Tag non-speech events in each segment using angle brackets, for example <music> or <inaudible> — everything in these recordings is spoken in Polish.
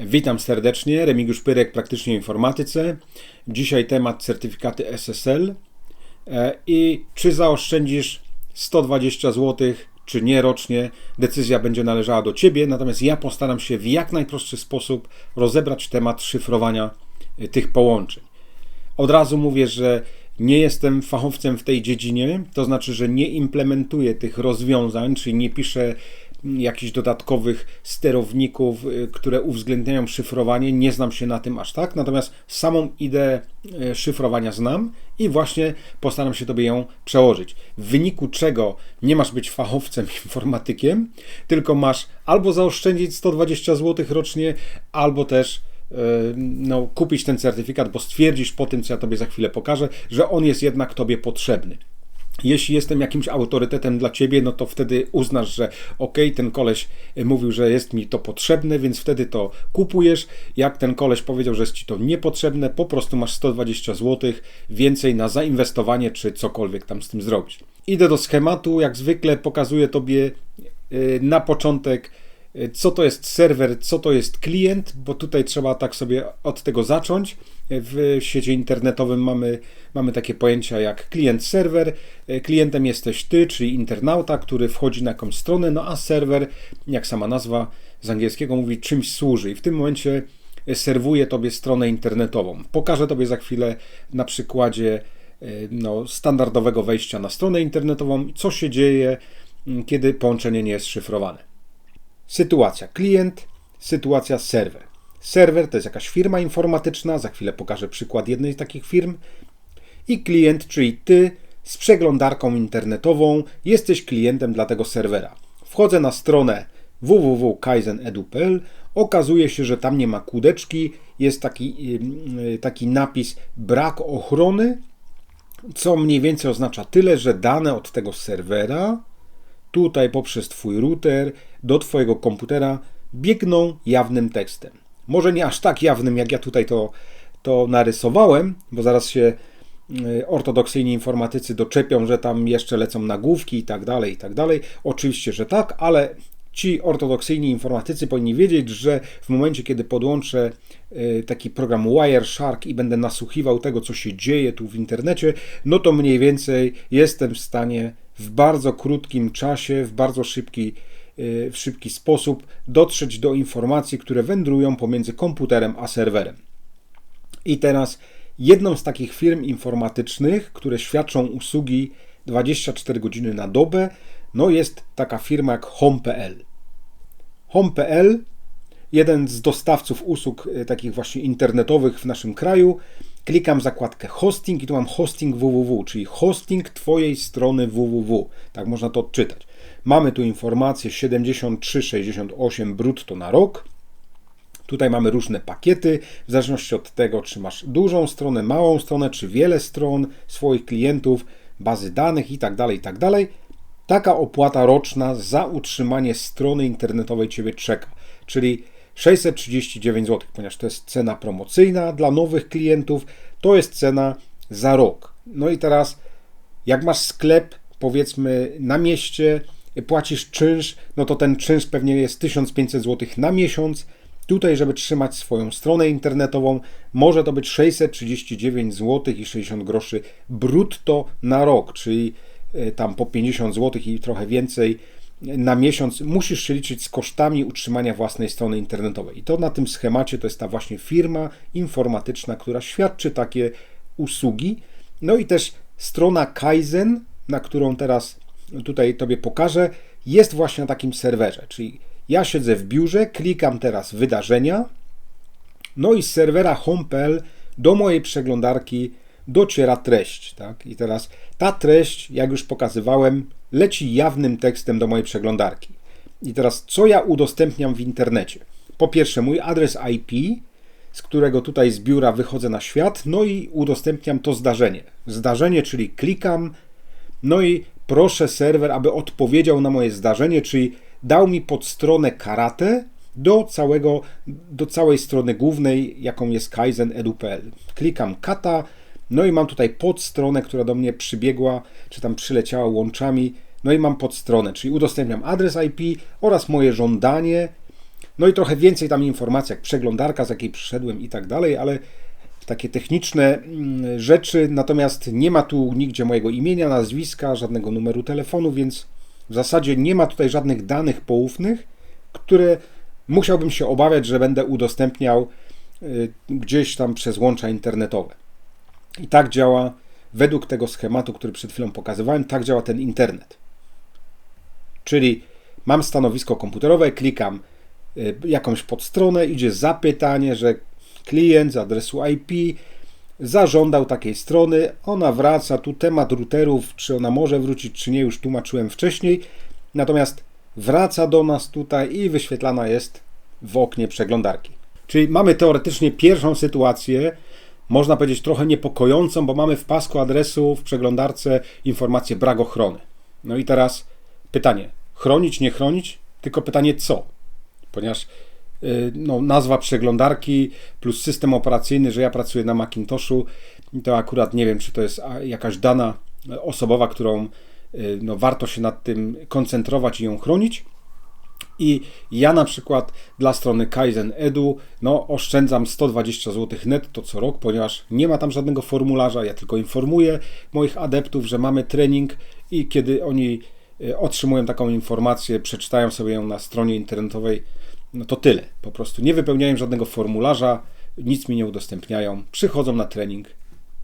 Witam serdecznie, Remigiusz Pyrek, praktycznie informatyce. Dzisiaj temat certyfikaty SSL e, i czy zaoszczędzisz 120 zł, czy nie rocznie. Decyzja będzie należała do Ciebie, natomiast ja postaram się w jak najprostszy sposób rozebrać temat szyfrowania e, tych połączeń. Od razu mówię, że nie jestem fachowcem w tej dziedzinie, to znaczy, że nie implementuję tych rozwiązań, czyli nie piszę jakichś dodatkowych sterowników, y, które uwzględniają szyfrowanie. Nie znam się na tym aż tak, natomiast samą ideę y, szyfrowania znam i właśnie postaram się Tobie ją przełożyć. W wyniku czego nie masz być fachowcem <laughs> informatykiem, tylko masz albo zaoszczędzić 120 zł rocznie, albo też y, no, kupić ten certyfikat, bo stwierdzisz po tym, co ja Tobie za chwilę pokażę, że on jest jednak Tobie potrzebny. Jeśli jestem jakimś autorytetem dla ciebie, no to wtedy uznasz, że ok, ten koleś mówił, że jest mi to potrzebne, więc wtedy to kupujesz. Jak ten koleś powiedział, że jest ci to niepotrzebne, po prostu masz 120 zł więcej na zainwestowanie, czy cokolwiek tam z tym zrobić. Idę do schematu, jak zwykle pokazuję tobie y, na początek co to jest serwer, co to jest klient, bo tutaj trzeba tak sobie od tego zacząć. W świecie internetowym mamy, mamy takie pojęcia jak klient-serwer. Klientem jesteś ty, czyli internauta, który wchodzi na jakąś stronę, no a serwer, jak sama nazwa z angielskiego mówi, czymś służy. I w tym momencie serwuje tobie stronę internetową. Pokażę tobie za chwilę na przykładzie no, standardowego wejścia na stronę internetową, co się dzieje, kiedy połączenie nie jest szyfrowane. Sytuacja klient, sytuacja serwer. Serwer to jest jakaś firma informatyczna, za chwilę pokażę przykład jednej z takich firm. I klient, czyli ty z przeglądarką internetową, jesteś klientem dla tego serwera. Wchodzę na stronę www.kaizenedu.pl. Okazuje się, że tam nie ma kudeczki, jest taki, taki napis brak ochrony, co mniej więcej oznacza tyle, że dane od tego serwera tutaj poprzez Twój router do Twojego komputera biegną jawnym tekstem. Może nie aż tak jawnym, jak ja tutaj to, to narysowałem, bo zaraz się y, ortodoksyjni informatycy doczepią, że tam jeszcze lecą nagłówki i tak dalej, i tak dalej. Oczywiście, że tak, ale ci ortodoksyjni informatycy powinni wiedzieć, że w momencie, kiedy podłączę y, taki program Wireshark i będę nasłuchiwał tego, co się dzieje tu w internecie, no to mniej więcej jestem w stanie w bardzo krótkim czasie, w bardzo szybki, w szybki sposób dotrzeć do informacji, które wędrują pomiędzy komputerem a serwerem. I teraz jedną z takich firm informatycznych, które świadczą usługi 24 godziny na dobę, no jest taka firma jak Home.pl. Home.pl, jeden z dostawców usług y, takich właśnie internetowych w naszym kraju, klikam zakładkę hosting i tu mam hosting www, czyli hosting Twojej strony www. Tak można to odczytać. Mamy tu informację 73,68 brutto na rok. Tutaj mamy różne pakiety, w zależności od tego, czy masz dużą stronę, małą stronę, czy wiele stron swoich klientów, bazy danych itd., tak itd. Tak Taka opłata roczna za utrzymanie strony internetowej Ciebie czeka. Czyli 639 zł, ponieważ to jest cena promocyjna dla nowych klientów, to jest cena za rok. No i teraz, jak masz sklep, powiedzmy na mieście, płacisz czynsz, no to ten czynsz pewnie jest 1500 zł na miesiąc. Tutaj, żeby trzymać swoją stronę internetową, może to być 639 zł i 60 groszy brutto na rok, czyli e, tam po 50 zł i trochę więcej na miesiąc musisz się liczyć z kosztami utrzymania własnej strony internetowej. I to na tym schemacie to jest ta właśnie firma informatyczna, która świadczy takie usługi. No i też strona Kaizen, na którą teraz tutaj Tobie pokażę, jest właśnie na takim serwerze. Czyli ja siedzę w biurze, klikam teraz wydarzenia, no i z serwera home.pl do mojej przeglądarki dociera treść. Tak? I teraz ta treść, jak już pokazywałem, leci jawnym tekstem do mojej przeglądarki. I teraz, co ja udostępniam w internecie? Po pierwsze, mój adres IP, z którego tutaj z biura wychodzę na świat, no i udostępniam to zdarzenie. Zdarzenie, czyli klikam, no i proszę serwer, aby odpowiedział na moje zdarzenie, czyli dał mi podstronę karate do, całego, do całej strony głównej, jaką jest Kaizen edu.pl. Klikam kata, no i mam tutaj podstronę, która do mnie przybiegła, czy tam przyleciała łączami. No i mam podstronę, czyli udostępniam adres IP oraz moje żądanie, No i trochę więcej tam informacji, jak przeglądarka, z jakiej przyszedłem i tak dalej, ale takie techniczne mm, rzeczy, natomiast nie ma tu nigdzie mojego imienia, nazwiska, żadnego numeru telefonu, więc w zasadzie nie ma tutaj żadnych danych poufnych, które musiałbym się obawiać, że będę udostępniał y, gdzieś tam przez łącza internetowe. I tak działa, według tego schematu, który przed chwilą pokazywałem, tak działa ten internet. Czyli mam stanowisko komputerowe, klikam y, jakąś podstronę, idzie zapytanie, że klient z adresu IP zażądał takiej strony, ona wraca, tu temat routerów, czy ona może wrócić, czy nie, już tłumaczyłem wcześniej, natomiast wraca do nas tutaj i wyświetlana jest w oknie przeglądarki. Czyli mamy teoretycznie pierwszą sytuację, można powiedzieć trochę niepokojącą, bo mamy w pasku adresu w przeglądarce informację brak ochrony. No i teraz pytanie, chronić, nie chronić, tylko pytanie co? Ponieważ no, nazwa przeglądarki plus system operacyjny, że ja pracuję na Macintoshu, to akurat nie wiem, czy to jest jakaś dana osobowa, którą y, no, warto się nad tym koncentrować i ją chronić. I ja na przykład dla strony Kaizen Edu no, oszczędzam 120 zł netto co rok, ponieważ nie ma tam żadnego formularza. Ja tylko informuję moich adeptów, że mamy trening i kiedy oni e, otrzymują taką informację, przeczytają sobie ją na stronie internetowej, no to tyle. Po prostu nie wypełniają żadnego formularza, nic mi nie udostępniają, przychodzą na trening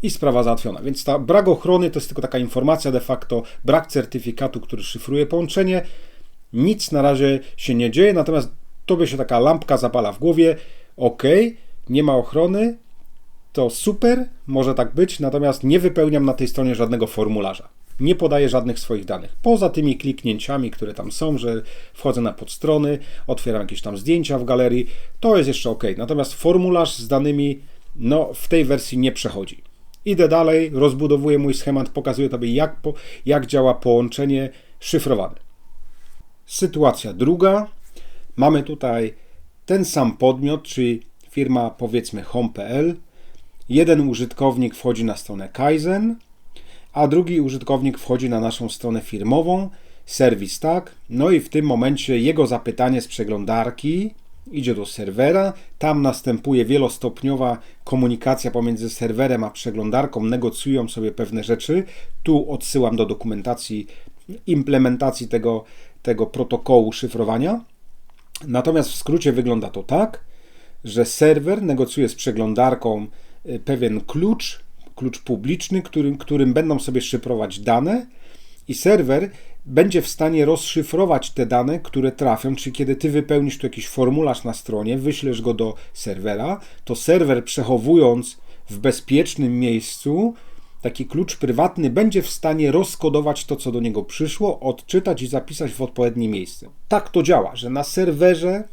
i sprawa załatwiona. Więc ta brak ochrony to jest tylko taka informacja de facto, brak certyfikatu, który szyfruje połączenie nic na razie się nie dzieje, natomiast tobie się taka lampka zapala w głowie. Ok, nie ma ochrony, to super, może tak być, natomiast nie wypełniam na tej stronie żadnego formularza. Nie podaję żadnych swoich danych. Poza tymi kliknięciami, które tam są, że wchodzę na podstrony, otwieram jakieś tam zdjęcia w galerii, to jest jeszcze ok. Natomiast formularz z danymi, no w tej wersji nie przechodzi. Idę dalej, rozbudowuję mój schemat, pokazuję Tobie, jak, po, jak działa połączenie szyfrowane. Sytuacja druga. Mamy tutaj ten sam podmiot, czyli firma powiedzmy home.pl. Jeden użytkownik wchodzi na stronę Kaizen, a drugi użytkownik wchodzi na naszą stronę firmową, serwis tak. No i w tym momencie jego zapytanie z przeglądarki idzie do serwera. Tam następuje wielostopniowa komunikacja pomiędzy serwerem a przeglądarką, negocjują sobie pewne rzeczy. Tu odsyłam do dokumentacji implementacji tego tego protokołu szyfrowania. Natomiast w skrócie wygląda to tak, że serwer negocjuje z przeglądarką y, pewien klucz, klucz publiczny, którym, którym będą sobie szyfrować dane, i serwer będzie w stanie rozszyfrować te dane, które trafią, czyli kiedy ty wypełnisz tu jakiś formularz na stronie, wyślesz go do serwera, to serwer przechowując w bezpiecznym miejscu taki klucz prywatny będzie w stanie rozkodować to, co do niego przyszło, odczytać i zapisać w odpowiednie miejsce. Tak to działa, że na serwerze,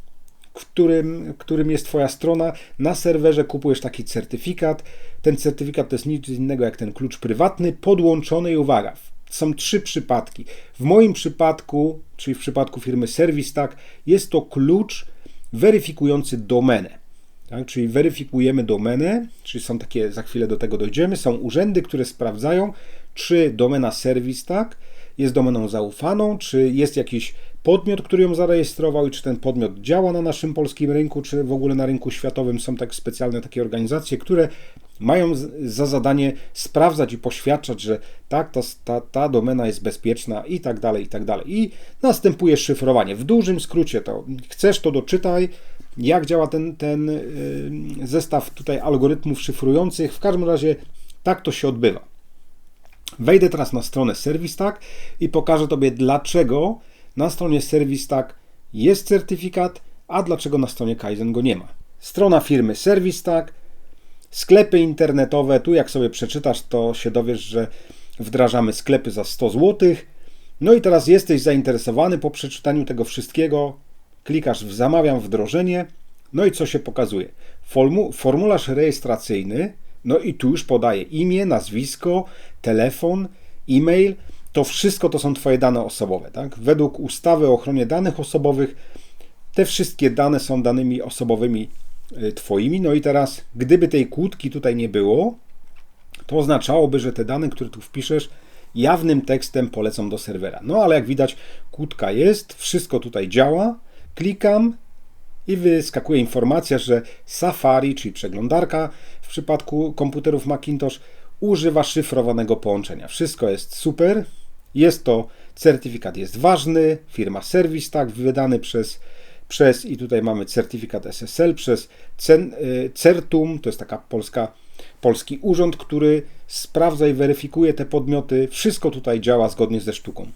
którym, którym jest Twoja strona, na serwerze kupujesz taki certyfikat. Ten certyfikat to jest nic innego jak ten klucz prywatny, podłączony i uwaga, są trzy przypadki. W moim przypadku, czyli w przypadku firmy ServiceTag, jest to klucz weryfikujący domenę tak? czyli weryfikujemy domenę, czyli są takie, za chwilę do tego dojdziemy, są urzędy, które sprawdzają, czy domena serwis tak jest domeną zaufaną, czy jest jakiś podmiot, który ją zarejestrował i czy ten podmiot działa na naszym polskim rynku, czy w ogóle na rynku światowym. Są tak specjalne takie organizacje, które mają za zadanie sprawdzać i poświadczać, że tak, ta, ta, ta domena jest bezpieczna i tak dalej, i tak dalej. I następuje szyfrowanie. W dużym skrócie to chcesz, to doczytaj, jak działa ten, ten y, zestaw tutaj algorytmów szyfrujących. W każdym razie tak to się odbywa. Wejdę teraz na stronę ServiceTag i pokażę Tobie, dlaczego na stronie ServiceTag jest certyfikat, a dlaczego na stronie Kaizen go nie ma. Strona firmy ServiceTag, sklepy internetowe. Tu, jak sobie przeczytasz, to się dowiesz, że wdrażamy sklepy za 100 zł. No i teraz jesteś zainteresowany po przeczytaniu tego wszystkiego, klikasz w zamawiam wdrożenie, no i co się pokazuje? Formu, formularz rejestracyjny, no i tu już podaje imię, nazwisko, telefon, e-mail. To wszystko to są Twoje dane osobowe. Tak? Według ustawy o ochronie danych osobowych te wszystkie dane są danymi osobowymi y, Twoimi. No i teraz, gdyby tej kłódki tutaj nie było, to oznaczałoby, że te dane, które tu wpiszesz, jawnym tekstem polecą do serwera. No ale jak widać, kłódka jest, wszystko tutaj działa. Klikam i wyskakuje informacja, że Safari, czyli przeglądarka w przypadku komputerów Macintosh, używa szyfrowanego połączenia. Wszystko jest super. Jest to certyfikat jest ważny, firma Service tak wydany przez przez i tutaj mamy certyfikat SSL przez y, CERTUM, to jest taka polska polski urząd, który sprawdza i weryfikuje te podmioty. Wszystko tutaj działa zgodnie ze sztuką.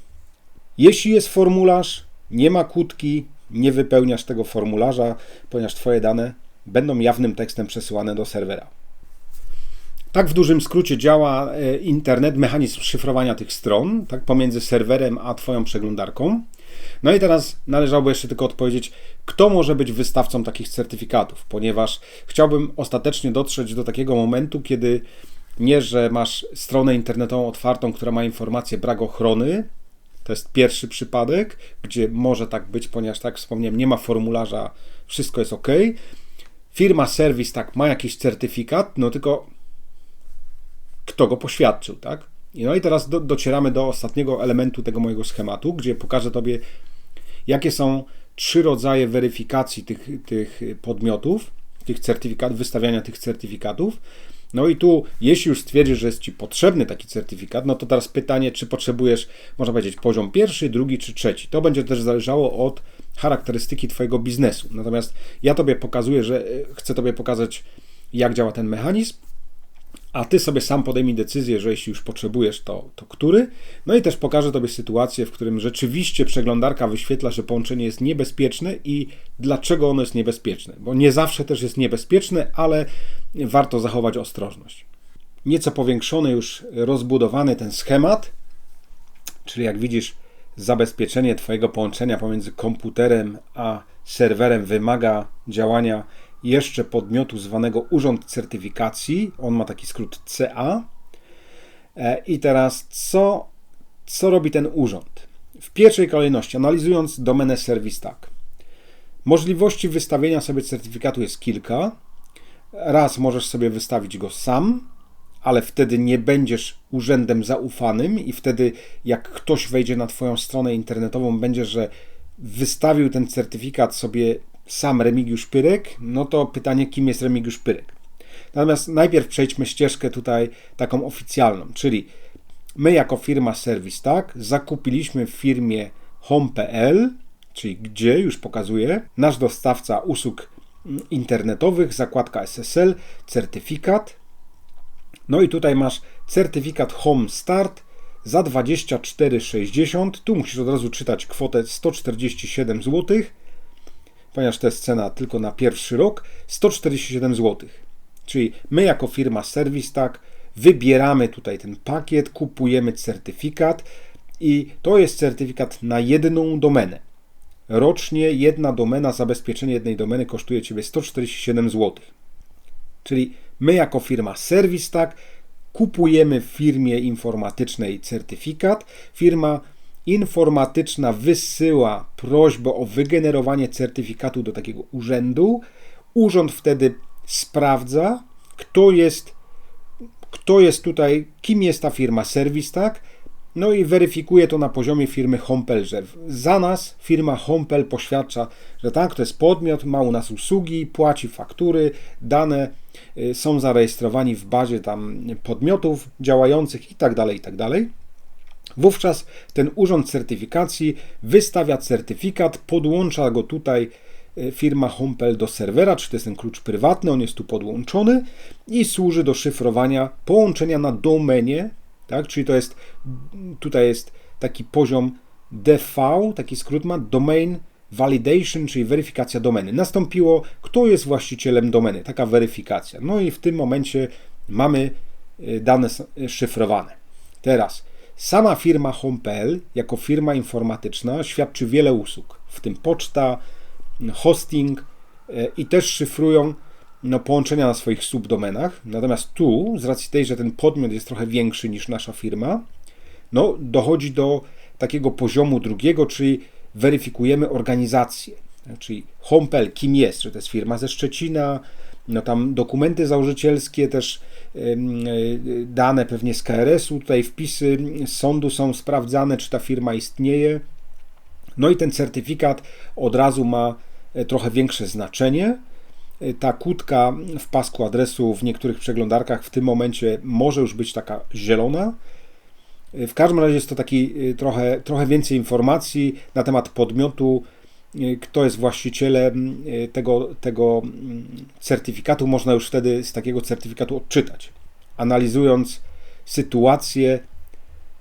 Jeśli jest formularz, nie ma kłódki, nie wypełniasz tego formularza, ponieważ Twoje dane będą jawnym tekstem przesyłane do serwera. Tak w dużym skrócie działa e, internet, mechanizm szyfrowania tych stron, tak pomiędzy serwerem a Twoją przeglądarką. No i teraz należałoby jeszcze tylko odpowiedzieć, kto może być wystawcą takich certyfikatów, ponieważ chciałbym ostatecznie dotrzeć do takiego momentu, kiedy nie, że masz stronę internetową otwartą, która ma informację brak ochrony, to jest pierwszy przypadek, gdzie może tak być, ponieważ tak wspomniałem, nie ma formularza, wszystko jest ok. Firma serwis tak ma jakiś certyfikat, no tylko kto go poświadczył, tak? No i teraz do, docieramy do ostatniego elementu tego mojego schematu, gdzie pokażę Tobie, jakie są trzy rodzaje weryfikacji tych, tych podmiotów, tych certyfikatów, wystawiania tych certyfikatów. No i tu, jeśli już stwierdzisz, że jest Ci potrzebny taki certyfikat, no to teraz pytanie, czy potrzebujesz, można powiedzieć, poziom pierwszy, drugi czy trzeci. To będzie też zależało od charakterystyki Twojego biznesu. Natomiast ja Tobie pokazuję, że e, chcę Tobie pokazać, jak działa ten mechanizm, a ty sobie sam podejmij decyzję, że jeśli już potrzebujesz, to, to który. No i też pokażę tobie sytuację, w którym rzeczywiście przeglądarka wyświetla, że połączenie jest niebezpieczne i dlaczego ono jest niebezpieczne. Bo nie zawsze też jest niebezpieczne, ale warto zachować ostrożność. Nieco powiększony, już rozbudowany ten schemat, czyli jak widzisz, zabezpieczenie Twojego połączenia pomiędzy komputerem a serwerem wymaga działania jeszcze podmiotu zwanego Urząd Certyfikacji. On ma taki skrót CA. E, I teraz co, co robi ten urząd? W pierwszej kolejności, analizując domenę serwis tak. Możliwości wystawienia sobie certyfikatu jest kilka. Raz możesz sobie wystawić go sam, ale wtedy nie będziesz urzędem zaufanym i wtedy jak ktoś wejdzie na Twoją stronę internetową, będzie, że wystawił ten certyfikat sobie sam Remigiusz Pyrek, no to pytanie, kim jest Remigiusz Pyrek. Natomiast najpierw przejdźmy ścieżkę tutaj taką oficjalną, czyli my jako firma serwis, tak, zakupiliśmy w firmie home.pl, czyli gdzie już pokazuję, nasz dostawca usług internetowych, zakładka SSL, certyfikat. No i tutaj masz certyfikat Home Start za 24,60. Tu musisz od razu czytać kwotę 147 zł ponieważ to jest cena tylko na pierwszy rok, 147 zł. Czyli my jako firma serwis tak wybieramy tutaj ten pakiet, kupujemy certyfikat i to jest certyfikat na jedną domenę. Rocznie jedna domena, zabezpieczenie jednej domeny kosztuje Ciebie 147 zł. Czyli my jako firma serwis tak kupujemy w firmie informatycznej certyfikat. Firma informatyczna wysyła prośbę o wygenerowanie certyfikatu do takiego urzędu. Urząd wtedy sprawdza, kto jest, kto jest tutaj, kim jest ta firma serwis, tak? No i weryfikuje to na poziomie firmy Hompel, że za nas firma Hompel poświadcza, że tak, to jest podmiot, ma u nas usługi, płaci faktury, dane y, są zarejestrowani w bazie tam podmiotów działających i tak dalej, i tak. Wówczas ten urząd certyfikacji wystawia certyfikat, podłącza go tutaj e, firma Hompel do serwera, czy to jest ten klucz prywatny, on jest tu podłączony i służy do szyfrowania połączenia na domenie, tak? czyli to jest, tutaj jest taki poziom DV, taki skrót ma, Domain Validation, czyli weryfikacja domeny. Nastąpiło, kto jest właścicielem domeny, taka weryfikacja. No i w tym momencie mamy e, dane szyfrowane. Teraz Sama firma Home.pl jako firma informatyczna świadczy wiele usług, w tym poczta, hosting e, i też szyfrują no, połączenia na swoich subdomenach. Natomiast tu, z racji tej, że ten podmiot jest trochę większy niż nasza firma, no, dochodzi do takiego poziomu drugiego, czyli weryfikujemy organizację. Czyli Home.pl, kim jest, czy to jest firma ze Szczecina, no tam dokumenty założycielskie, też e, dane pewnie z KRS-u, tutaj wpisy z sądu są sprawdzane, czy ta firma istnieje. No i ten certyfikat od razu ma trochę większe znaczenie. Ta kłódka w pasku adresu w niektórych przeglądarkach w tym momencie może już być taka zielona. W każdym razie jest to taki trochę, trochę więcej informacji na temat podmiotu, kto jest właścicielem tego, tego certyfikatu. Można już wtedy z takiego certyfikatu odczytać. Analizując sytuację,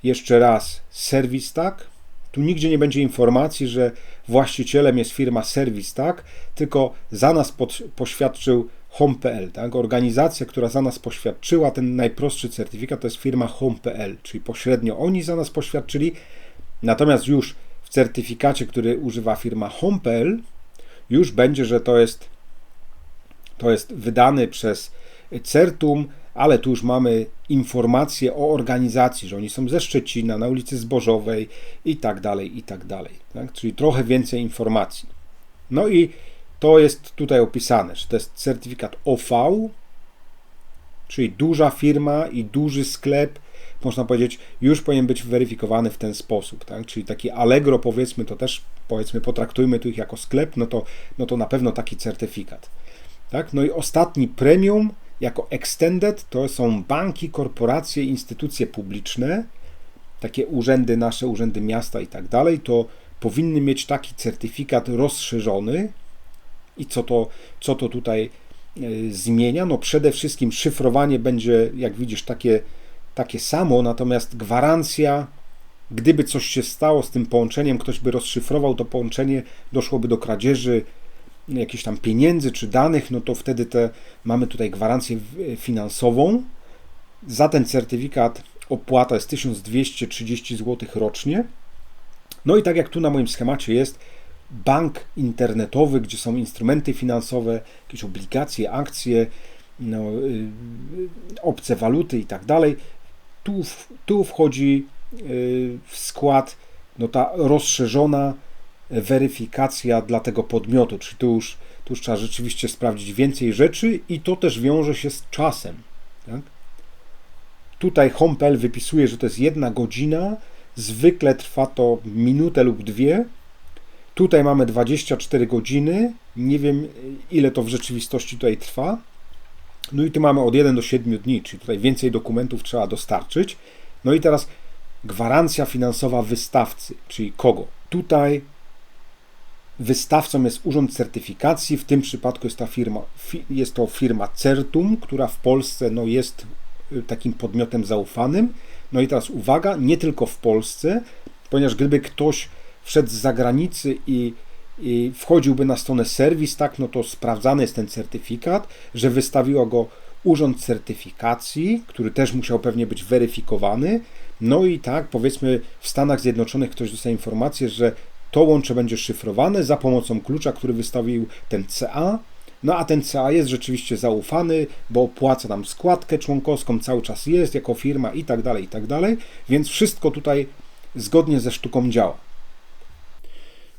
jeszcze raz, serwis tak, tu nigdzie nie będzie informacji, że właścicielem jest firma Service, tak? Tylko za nas pod, poświadczył Home.pl, tak? Organizacja, która za nas poświadczyła ten najprostszy certyfikat, to jest firma Home.pl, czyli pośrednio oni za nas poświadczyli. Natomiast już w certyfikacie, który używa firma Home.pl, już będzie, że to jest, to jest wydany przez Certum, ale tu już mamy informacje o organizacji, że oni są ze Szczecina, na ulicy Zbożowej i tak dalej, i tak dalej. Tak? Czyli trochę więcej informacji. No i to jest tutaj opisane, że to jest certyfikat OV, czyli duża firma i duży sklep, można powiedzieć, już powinien być weryfikowany w ten sposób, tak? Czyli taki Allegro, powiedzmy, to też powiedzmy, potraktujmy tu ich jako sklep, no to, no to na pewno taki certyfikat. Tak? No i ostatni premium jako extended to są banki, korporacje, instytucje publiczne, takie urzędy, nasze urzędy miasta i tak dalej, to powinny mieć taki certyfikat rozszerzony. I co to, co to tutaj e, zmienia? No przede wszystkim szyfrowanie będzie, jak widzisz, takie, takie samo, natomiast gwarancja, gdyby coś się stało z tym połączeniem, ktoś by rozszyfrował to połączenie, doszłoby do kradzieży, jakichś tam pieniędzy czy danych, no to wtedy te, mamy tutaj gwarancję finansową. Za ten certyfikat opłata jest 1230 zł rocznie. No i tak jak tu na moim schemacie jest, bank internetowy, gdzie są instrumenty finansowe, jakieś obligacje, akcje, no, y, obce waluty i tak dalej. Tu, tu wchodzi y, w skład no, ta rozszerzona weryfikacja dla tego podmiotu, czyli tu już, tu już trzeba rzeczywiście sprawdzić więcej rzeczy i to też wiąże się z czasem. Tak? Tutaj Hompel wypisuje, że to jest jedna godzina, zwykle trwa to minutę lub dwie. Tutaj mamy 24 godziny, nie wiem ile to w rzeczywistości tutaj trwa. No i tu mamy od 1 do 7 dni, czyli tutaj więcej dokumentów trzeba dostarczyć. No i teraz gwarancja finansowa wystawcy, czyli kogo? Tutaj Wystawcą jest Urząd Certyfikacji, w tym przypadku jest, ta firma, jest to firma Certum, która w Polsce no, jest y, takim podmiotem zaufanym. No i teraz uwaga, nie tylko w Polsce, ponieważ gdyby ktoś wszedł z zagranicy i, i wchodziłby na stronę serwis, tak, no to sprawdzany jest ten certyfikat, że wystawiło go Urząd Certyfikacji, który też musiał pewnie być weryfikowany. No i tak, powiedzmy, w Stanach Zjednoczonych ktoś dostaje informację, że to łącze będzie szyfrowane za pomocą klucza, który wystawił ten CA. No a ten CA jest rzeczywiście zaufany, bo opłaca nam składkę członkowską, cały czas jest jako firma i tak dalej, i tak dalej. Więc wszystko tutaj zgodnie ze sztuką działa.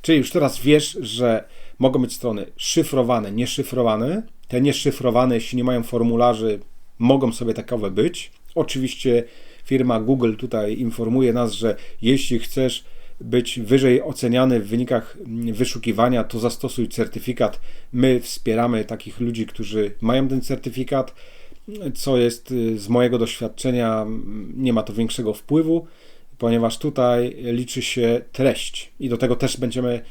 Czyli już teraz wiesz, że mogą być strony szyfrowane, nieszyfrowane. Te nieszyfrowane, jeśli nie mają formularzy, mogą sobie takowe być. Oczywiście firma Google tutaj informuje nas, że jeśli chcesz być wyżej oceniany w wynikach wyszukiwania, to zastosuj certyfikat. My wspieramy takich ludzi, którzy mają ten certyfikat, co jest y, z mojego doświadczenia, nie ma to większego wpływu, ponieważ tutaj liczy się treść i do tego też będziemy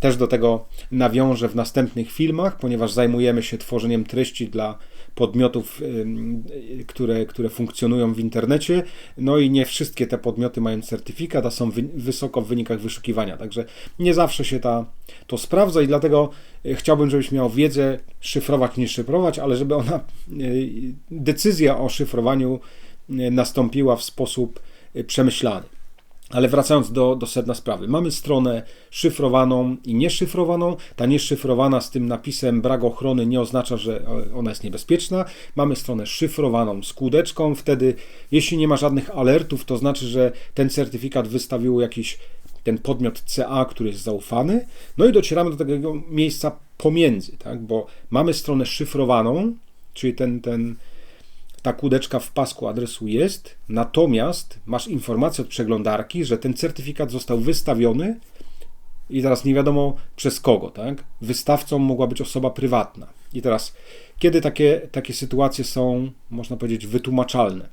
też do tego nawiążę w następnych filmach, ponieważ zajmujemy się tworzeniem treści dla podmiotów, które, które funkcjonują w internecie. No i nie wszystkie te podmioty mają certyfikat, a są wysoko w wynikach wyszukiwania. Także nie zawsze się ta, to sprawdza i dlatego e, chciałbym, żebyś miał wiedzę szyfrować, nie szyfrować, ale żeby ona, e, decyzja o szyfrowaniu e, nastąpiła w sposób przemyślany. Ale wracając do, do sedna sprawy, mamy stronę szyfrowaną i nieszyfrowaną. Ta nieszyfrowana z tym napisem brak ochrony nie oznacza, że ona jest niebezpieczna. Mamy stronę szyfrowaną z kółdeczką. Wtedy, jeśli nie ma żadnych alertów, to znaczy, że ten certyfikat wystawił jakiś ten podmiot CA, który jest zaufany. No i docieramy do tego miejsca pomiędzy, tak? bo mamy stronę szyfrowaną, czyli ten, ten ta kłódeczka w pasku adresu jest, natomiast masz informację od przeglądarki, że ten certyfikat został wystawiony I teraz nie wiadomo przez kogo, tak? Wystawcą mogła być osoba prywatna. I teraz, kiedy takie, takie sytuacje są, można powiedzieć, wytłumaczalne?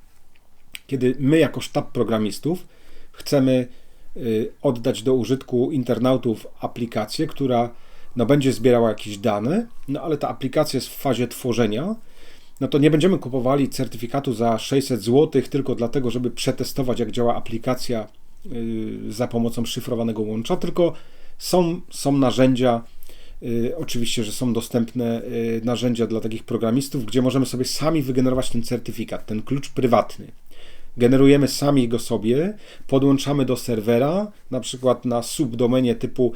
Kiedy my, jako sztab programistów, chcemy y, oddać do użytku internautów aplikację, która no, będzie zbierała jakieś dane, no ale ta aplikacja jest w fazie tworzenia, no to nie będziemy kupowali certyfikatu za 600 zł tylko dlatego, żeby przetestować, jak działa aplikacja y, za pomocą szyfrowanego łącza, tylko są, są narzędzia, y, oczywiście, że są dostępne y, narzędzia dla takich programistów, gdzie możemy sobie sami wygenerować ten certyfikat, ten klucz prywatny. Generujemy sami go sobie, podłączamy do serwera, na przykład na subdomenie typu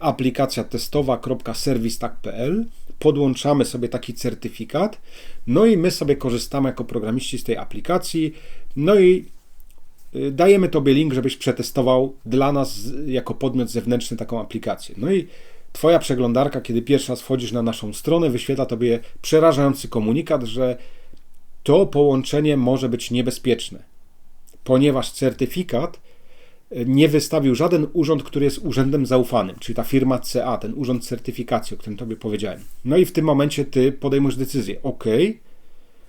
aplikacja testowa.service.pl, podłączamy sobie taki certyfikat, no i my sobie korzystamy jako programiści z tej aplikacji, no i y, dajemy Tobie link, żebyś przetestował dla nas jako podmiot zewnętrzny taką aplikację. No i Twoja przeglądarka, kiedy pierwszy raz wchodzisz na naszą stronę, wyświetla Tobie przerażający komunikat, że to połączenie może być niebezpieczne, ponieważ certyfikat nie wystawił żaden urząd, który jest urzędem zaufanym, czyli ta firma CA, ten urząd certyfikacji, o którym Tobie powiedziałem. No i w tym momencie Ty podejmujesz decyzję, ok,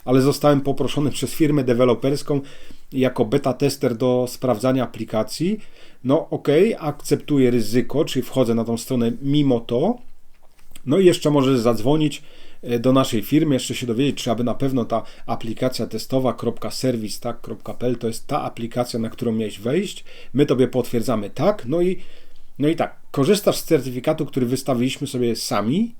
ale zostałem poproszony przez firmę deweloperską jako beta tester do sprawdzania aplikacji. No ok, akceptuję ryzyko, czyli wchodzę na tą stronę mimo to. No i jeszcze możesz zadzwonić do naszej firmy, jeszcze się dowiedzieć, czy aby na pewno ta aplikacja testowa .service, tak, to jest ta aplikacja, na którą miałeś wejść. My tobie potwierdzamy tak, no i, no i tak, korzystasz z certyfikatu, który wystawiliśmy sobie sami,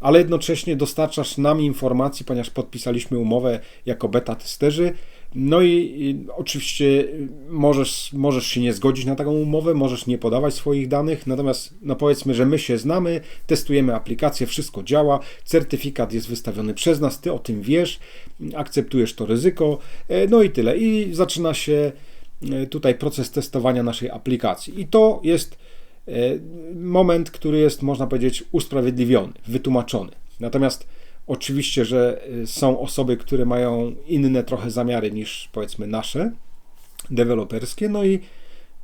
ale jednocześnie dostarczasz nam informacji, ponieważ podpisaliśmy umowę jako beta testerzy, no i, oczywiście y, możesz, możesz się nie zgodzić na taką umowę, możesz nie podawać swoich danych, natomiast no powiedzmy, że my się znamy, testujemy aplikację, wszystko działa, certyfikat jest wystawiony przez nas, ty o tym wiesz, akceptujesz to ryzyko, e, no i tyle. I zaczyna się e, tutaj proces testowania naszej aplikacji. I to jest e, moment, który jest, można powiedzieć, usprawiedliwiony, wytłumaczony. Natomiast Oczywiście, że y, są osoby, które mają inne trochę zamiary niż powiedzmy nasze, deweloperskie, no i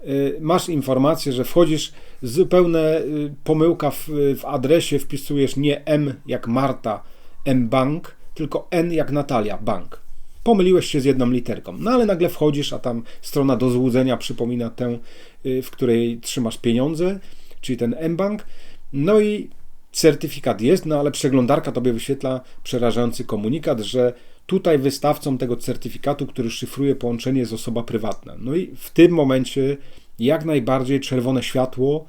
y, masz informację, że wchodzisz, zupełna y, pomyłka w, w adresie, wpisujesz nie M jak Marta, M Bank, tylko N jak Natalia, Bank. Pomyliłeś się z jedną literką, no ale nagle wchodzisz, a tam strona do złudzenia przypomina tę, w której trzymasz pieniądze, czyli ten M-Bank. No i certyfikat jest, no ale przeglądarka tobie wyświetla przerażający komunikat, że tutaj wystawcą tego certyfikatu, który szyfruje połączenie jest osoba prywatna. No i w tym momencie jak najbardziej czerwone światło,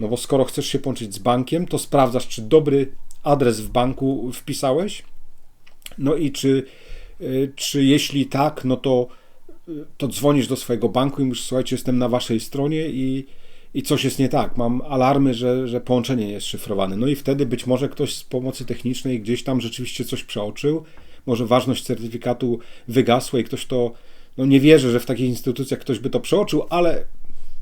no bo skoro chcesz się połączyć z bankiem, to sprawdzasz, czy dobry adres w banku wpisałeś, no i czy, y, czy jeśli tak, no to, y, to dzwonisz do swojego banku i mówisz, słuchajcie, jestem na waszej stronie i i coś jest nie tak, mam alarmy, że, że połączenie nie jest szyfrowane. No i wtedy być może ktoś z pomocy technicznej gdzieś tam rzeczywiście coś przeoczył, może ważność certyfikatu wygasła i ktoś to, no nie wierzy, że w takich instytucjach ktoś by to przeoczył, ale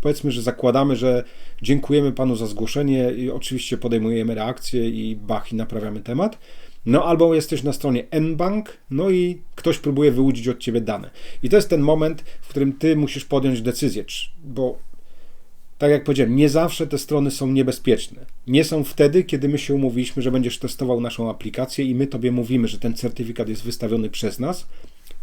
powiedzmy, że zakładamy, że dziękujemy panu za zgłoszenie i oczywiście podejmujemy reakcję i bach i naprawiamy temat. No albo jesteś na stronie nbank, no i ktoś próbuje wyłudzić od ciebie dane. I to jest ten moment, w którym ty musisz podjąć decyzję, bo tak jak powiedziałem, nie zawsze te strony są niebezpieczne. Nie są wtedy, kiedy my się umówiliśmy, że będziesz testował naszą aplikację i my tobie mówimy, że ten certyfikat jest wystawiony przez nas.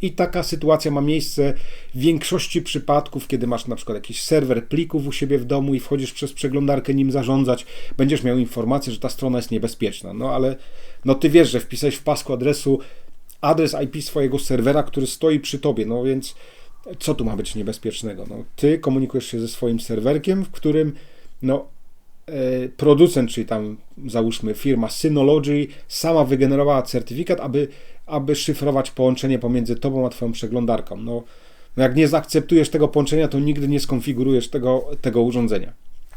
I taka sytuacja ma miejsce w większości przypadków, kiedy masz na przykład jakiś serwer plików u siebie w domu i wchodzisz przez przeglądarkę nim zarządzać, będziesz miał informację, że ta strona jest niebezpieczna. No ale no ty wiesz, że wpisałeś w pasku adresu adres IP swojego serwera, który stoi przy tobie, no więc co tu ma być niebezpiecznego? No, ty komunikujesz się ze swoim serwerkiem, w którym no, e, producent, czyli tam załóżmy firma Synology, sama wygenerowała certyfikat, aby, aby szyfrować połączenie pomiędzy tobą a twoją przeglądarką. No, no jak nie zaakceptujesz tego połączenia, to nigdy nie skonfigurujesz tego, tego urządzenia.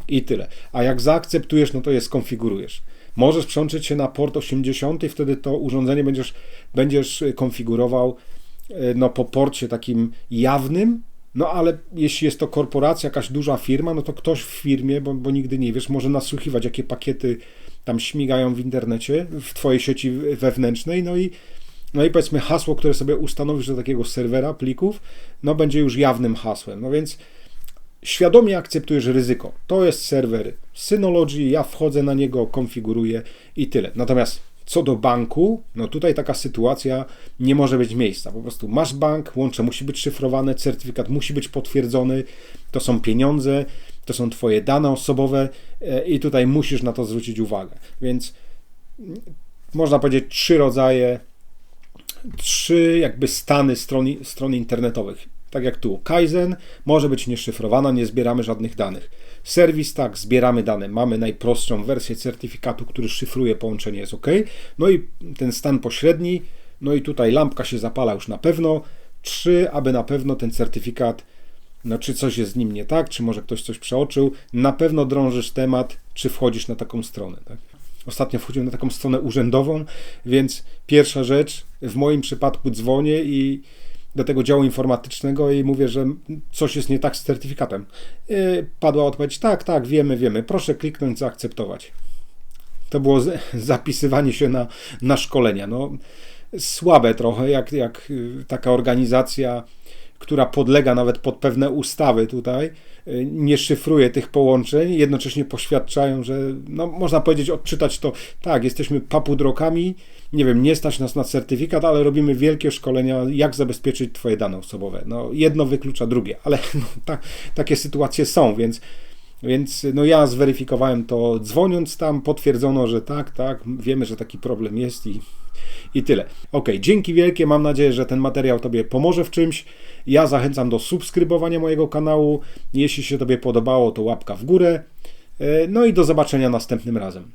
I tyle. A jak zaakceptujesz, no to je skonfigurujesz. Możesz przełączyć się na port 80 i wtedy to urządzenie będziesz, będziesz konfigurował E, no, po porcie takim jawnym, no ale jeśli jest to korporacja, jakaś duża firma, no to ktoś w firmie, bo, bo nigdy nie wiesz, może nasłuchiwać, jakie pakiety tam śmigają w internecie, w Twojej sieci wewnętrznej, no i, no i powiedzmy hasło, które sobie ustanowisz do takiego serwera plików, no będzie już jawnym hasłem. No więc świadomie akceptujesz ryzyko. To jest serwer Synology, ja wchodzę na niego, konfiguruję i tyle. Natomiast co do banku, no tutaj taka sytuacja nie może być miejsca. Po prostu masz bank, łącze musi być szyfrowane, certyfikat musi być potwierdzony, to są pieniądze, to są Twoje dane osobowe e, i tutaj musisz na to zwrócić uwagę. Więc można powiedzieć trzy rodzaje, trzy jakby stany stron, stron internetowych. Tak jak tu, Kaizen może być nieszyfrowana, nie zbieramy żadnych danych. Serwis tak, zbieramy dane, mamy najprostszą wersję certyfikatu, który szyfruje połączenie, jest ok. No i ten stan pośredni, no i tutaj lampka się zapala już na pewno. Trzy, aby na pewno ten certyfikat, no czy coś jest z nim nie tak, czy może ktoś coś przeoczył, na pewno drążysz temat, czy wchodzisz na taką stronę. Tak? Ostatnio wchodziłem na taką stronę urzędową, więc pierwsza rzecz, w moim przypadku dzwonię i do tego działu informatycznego i mówię, że coś jest nie tak z certyfikatem. Padła odpowiedź: tak, tak, wiemy, wiemy, proszę kliknąć, zaakceptować. To było <laughs> zapisywanie się na, na szkolenia. No, słabe trochę, jak, jak y, taka organizacja, która podlega nawet pod pewne ustawy tutaj, y, nie szyfruje tych połączeń, jednocześnie poświadczają, że no, można powiedzieć, odczytać to, tak, jesteśmy papudrokami, nie wiem, nie stać nas na certyfikat, ale robimy wielkie szkolenia, jak zabezpieczyć Twoje dane osobowe. No, jedno wyklucza drugie, ale <laughs> no, ta, takie sytuacje są, więc, więc no, ja zweryfikowałem to dzwoniąc tam, potwierdzono, że tak, tak, wiemy, że taki problem jest i, i tyle. Ok, dzięki wielkie, mam nadzieję, że ten materiał Tobie pomoże w czymś. Ja zachęcam do subskrybowania mojego kanału. Jeśli się Tobie podobało, to łapka w górę. E, no i do zobaczenia następnym razem.